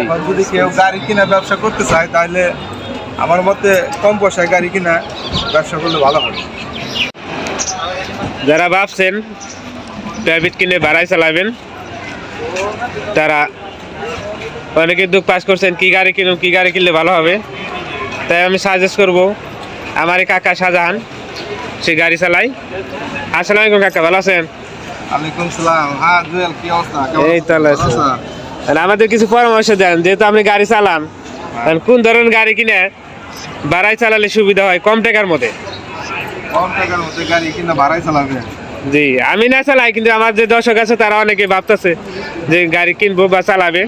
এখন যদি কেউ গাড়ি কিনা ব্যবসা করতে চায় তাহলে আমার মতে কম পয়সায় গাড়ি কিনা ব্যবসা করলে ভালো হবে। যারা ভাবছেন প্রাইভেট কিনে ভাড়ায় চালাবেন তারা অনেকে দুঃখ পাস করছেন কি গাড়ি কিনুন কি গাড়ি কিনলে ভালো হবে? তাই আমি সাজেস্ট করব আমার এই কাকা শাহজাহান সে গাড়ি চালাই আসসালামু আলাইকুম কাকা ভালো আছেন? আলাইকুম সালাম। হ্যাঁ জুয়েল কি অবস্থা? এই তো আল্লাহ আছে। আর আমাদের কিছু পরামর্শ দেন যেহেতু আপনি গাড়ি চালান কোন ধরনের গাড়ি কিনে ভাড়ায় চালালে সুবিধা হয়? কম টাকার মধ্যে। কম টাকার মধ্যে গাড়ি কিনা ভাড়াই চালাবে জি আমি না চালাই কিন্তু আমার যে দর্শক আছে তারা অনেকে ভাবতেছে যে গাড়ি কিনবো বা চালাবে।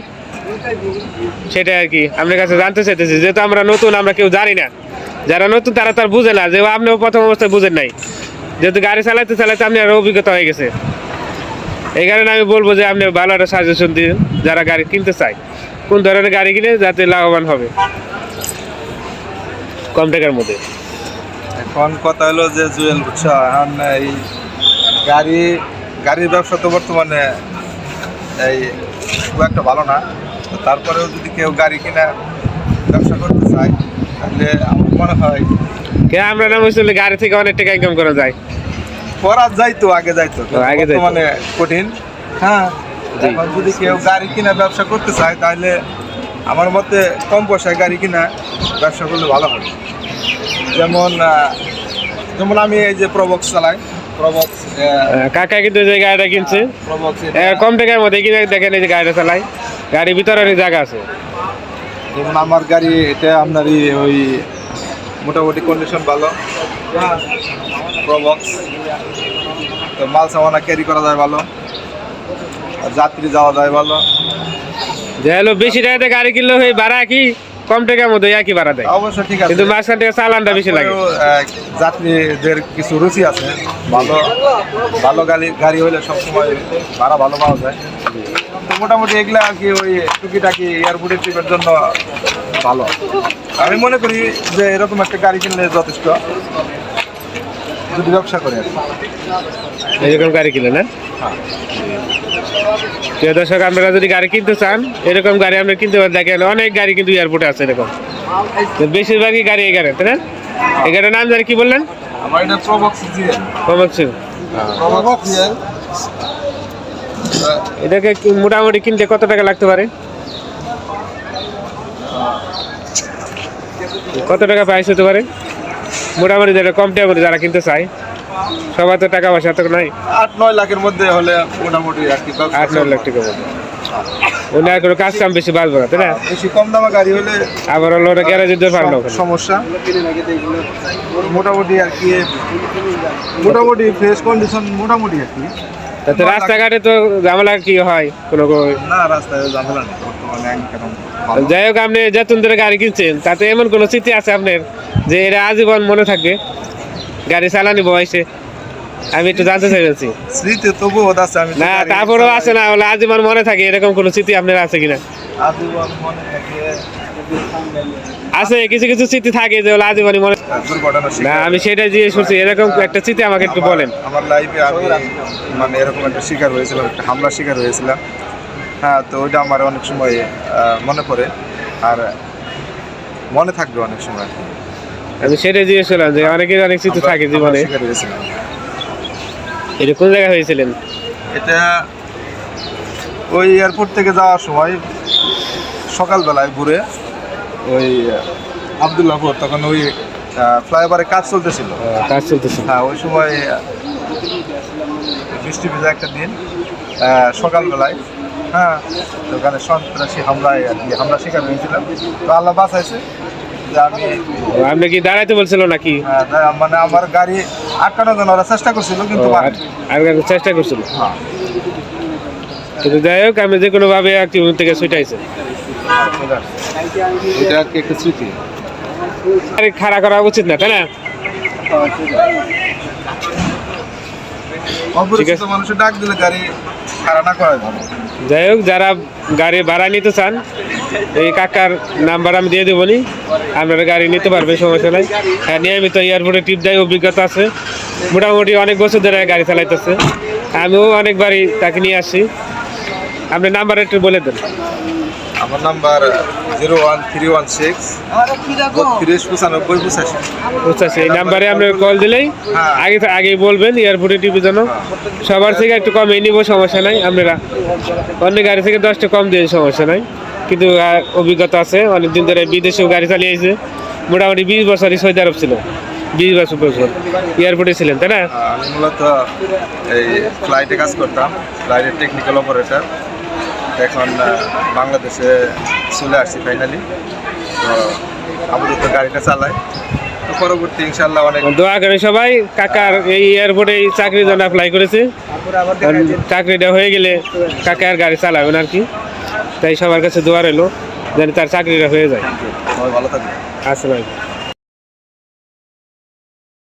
সেটা আর কি আপনার কাছে জানতে চাইতেছি যেহেতু আমরা নতুন আমরা কেউ জানি না। যারা নতুন তারা তার বুঝে না যে আপনিও প্রথম অবস্থায় বুঝেন নাই। যেহেতু গাড়ি চালাতে চালাতে আপনার অভিজ্ঞতা হয়ে গেছে। এই কারণে আমি বলব যে আপনি ভালো একটা সাজেশন দিন যারা গাড়ি কিনতে চায়। কোন ধরনের গাড়ি কিনে যাতে লাভবান হবে? কম টাকার মধ্যে। এখন কথা হলো যে জুয়েল বুঝছ? এখন এই গাড়ি গাড়ির ব্যবসা তো বর্তমানে এই খুব একটা ভালো না। তারপরেও যদি কেউ গাড়ি কিনা ব্যবসা করতে চায় তাহলে আমার মনে হয় কে আমরা নাম হয়েছিল গাড়ি থেকে অনেক টাকা ইনকাম করা যায়। করা যাইতো আগে যাইতো। আগে। বর্তমানে কঠিন। হ্যাঁ এখন যদি কেউ গাড়ি কিনা ব্যবসা করতে চায় তাহলে আমার মতে কম পয়সায় গাড়ি কিনা ব্যবসা করলে ভালো হবে। যেমন যেমন আমি এই যে প্রবক্স চালাই। প্রবক্স আহ, কাকা কিন্তু যে গাড়িটা কিনছে? কম টাকার মধ্যে কিনে দেখেন এই যে গাড়িটা চালাই। গাড়ির ভিতরে অনেক জায়গা আছে। যেমন আমার গাড়ি এটা আপনারই ওই মোটামুটি কন্ডিশন ভালো। প্রবক্স তো মাল সামানা ক্যারি করা যায় ভালো। আর যাত্রী যাওয়া যায় ভালো। যে হলো বেশি টাকাতে গাড়ি কিনলে হয়ে ভাড়া কি কম টাকার মধ্যে একই ভাড়া দেয়? অবশ্য ঠিক আছে। কিন্তু মাঝখান থেকে চালানটা বেশি লাগে। যাত্রীদের কিছু রুচি আছে। ভালো ভালো গাড়ি গাড়ি হলে সবসময় ভাড়া ভালো পাওয়া যায়। তো মোটামুটি এগুলা আর কি ওই টুকিটাকি এয়ারপোর্টের ট্রিপের জন্য ভালো। আমি মনে করি যে এরকম একটা গাড়ি কিনলে যথেষ্ট। যদি ব্যবসা করে এরকম গাড়ি কিনে না প্রিয় দর্শক আপনারা যদি গাড়ি কিনতে চান এরকম গাড়ি আপনি কিনতে পারেন। দেখেন অনেক গাড়ি কিন্তু এয়ারপোর্টে আছে এরকম। বেশিরভাগই গাড়ি এই গাড়ি তাই না এই গাড়ির নাম জানি কি বললেন? আমার এটা জিএল এটাকে মোটামুটি কিনতে কত টাকা লাগতে পারে? কত টাকা প্রাইস হতে পারে? মোটামুটি যেটা কম টাকা যারা কিনতে চায় সবার তো টাকা পয়সা তো নাই। আট নয় লাখের মধ্যে হলে মোটামুটি আট নয় লাখ টাকা মতো ওনার কোনো কাজ কাম বেশি বাঁচবে না তাই না? বেশি কম দামা গাড়ি হলে আবার হলো ওটা গ্যারেজে দিতে পারল সমস্যা। মোটামুটি আর কি মোটামুটি ফ্রেশ কন্ডিশন মোটামুটি আর কি। তাতে রাস্তাঘাটে তো ঝামেলা কি হয়? কোনো না রাস্তায় ঝামেলা নেই। যাই হোক আপনি যেতুন ধরে গাড়ি কিনছেন তাতে এমন কোনো স্মৃতি আছে আপনার? যে এটা আজীবন মনে থাকবে। গাড়ি চালানি বয়সে। আমি একটু জানতে চাইছি স্মৃতি তবুও আছে আমি না তারপরেও আছে না বলে আজীবন মনে থাকে এরকম কোনো স্মৃতি আপনার আছে কিনা? আজীবন মনে থাকে আছে কিছু কিছু স্মৃতি থাকে যে আজীবনই মনে না আমি সেটাই জিজ্ঞেস করছি এরকম একটা স্মৃতি আমাকে একটু বলেন। আমার লাইফে আমি মানে এরকম একটা শিকার হয়েছিলাম একটা হামলা শিকার হয়েছিলাম। হ্যাঁ তো ওইটা আমার অনেক সময় মনে পড়ে। আর মনে থাকবে অনেক সময়। আমি সেটাই জিজ্ঞেস করলাম যে অনেকের অনেক স্মৃতি থাকে জীবনে। এটা কোন জায়গায় হয়েছিলেন? এটা ওই এয়ারপোর্ট থেকে যাওয়ার সময় সকালবেলায় ঘুরে ওই আবদুল্লাহপুর তখন ওই ফ্লাইওভারে কাজ চলতেছিল। কাজ চলতেছে হ্যাঁ ওই সময় বৃষ্টি ভেজা একটা দিন সকালবেলায় হ্যাঁ ওখানে সন্ত্রাসী হামলায় আর কি হামলা শিকার হয়েছিলাম তো আল্লাহ বাঁচাইছে। আপনি কি দাঁড়াইতে বলছিল নাকি? মানে আমার গাড়ি আটকানোর জন্য ওরা চেষ্টা করছিল কিন্তু। আর আর চেষ্টা করছিল? হ্যাঁ। কিন্তু যাই হোক আমি যে কোনো ভাবে একটি থেকে ছুটাইছে। এটা একটা স্মৃতি? গাড়ি খাড়া করা উচিত না তাই না? যাই হোক যারা গাড়ি ভাড়া নিতে চান এই কাকার নাম্বার আমি দিয়ে দেবো নি। আপনারা গাড়ি নিতে পারবে সমস্যা নাই। হ্যাঁ নিয়মিত এয়ারপোর্টে টিপ দেয় অভিজ্ঞতা আছে। মোটামুটি অনেক বছর ধরে গাড়ি চালাইতেছে। আমিও অনেকবারই তাকে নিয়ে আসি। আপনি নাম্বার একটু বলে দেন। আমার number zero one three one six বত্রিশ পঁচানব্বই পঁচাশি। পারছি। এই নাম্বারে আপনি কল দিলেই হ্যাঁ। আগে আগে বলবেন এয়ারপোর্টে টিভির জন্য। সবার থেকে একটু কমে নিব সমস্যা নাই। আপনারা অন্য গাড়ি থেকে দশটা কম দিয়ে সমস্যা নাই। কিন্তু অভিজ্ঞতা আছে। অনেকদিন ধরে বিদেশেও গাড়ি চালিয়ে চালিয়েছে মোটামুটি বিশ বছরই সৌদি আরব ছিল। বিশ বছর বছর। এয়ারপোর্টে ছিলেন তাই না? আমি মূলত এই ফ্লাইটে কাজ করতাম। ফ্লাইটের টেকনিক্যাল অপারেটর এখন বাংলাদেশে চলে আসছি ফাইনালি তো আপাতত গাড়িটা চালাই তো পরবর্তী ইনশাল্লাহ অনেক দোয়া সবাই। কাকার এই এয়ারপোর্টে চাকরির জন্য অ্যাপ্লাই করেছে। চাকরিটা হয়ে গেলে কাকার গাড়ি চালাবেন আর কি। তাই সবার কাছে দোয়া রইল যেন তার চাকরিটা হয়ে যায়। সবাই ভালো থাকবে আসসালাম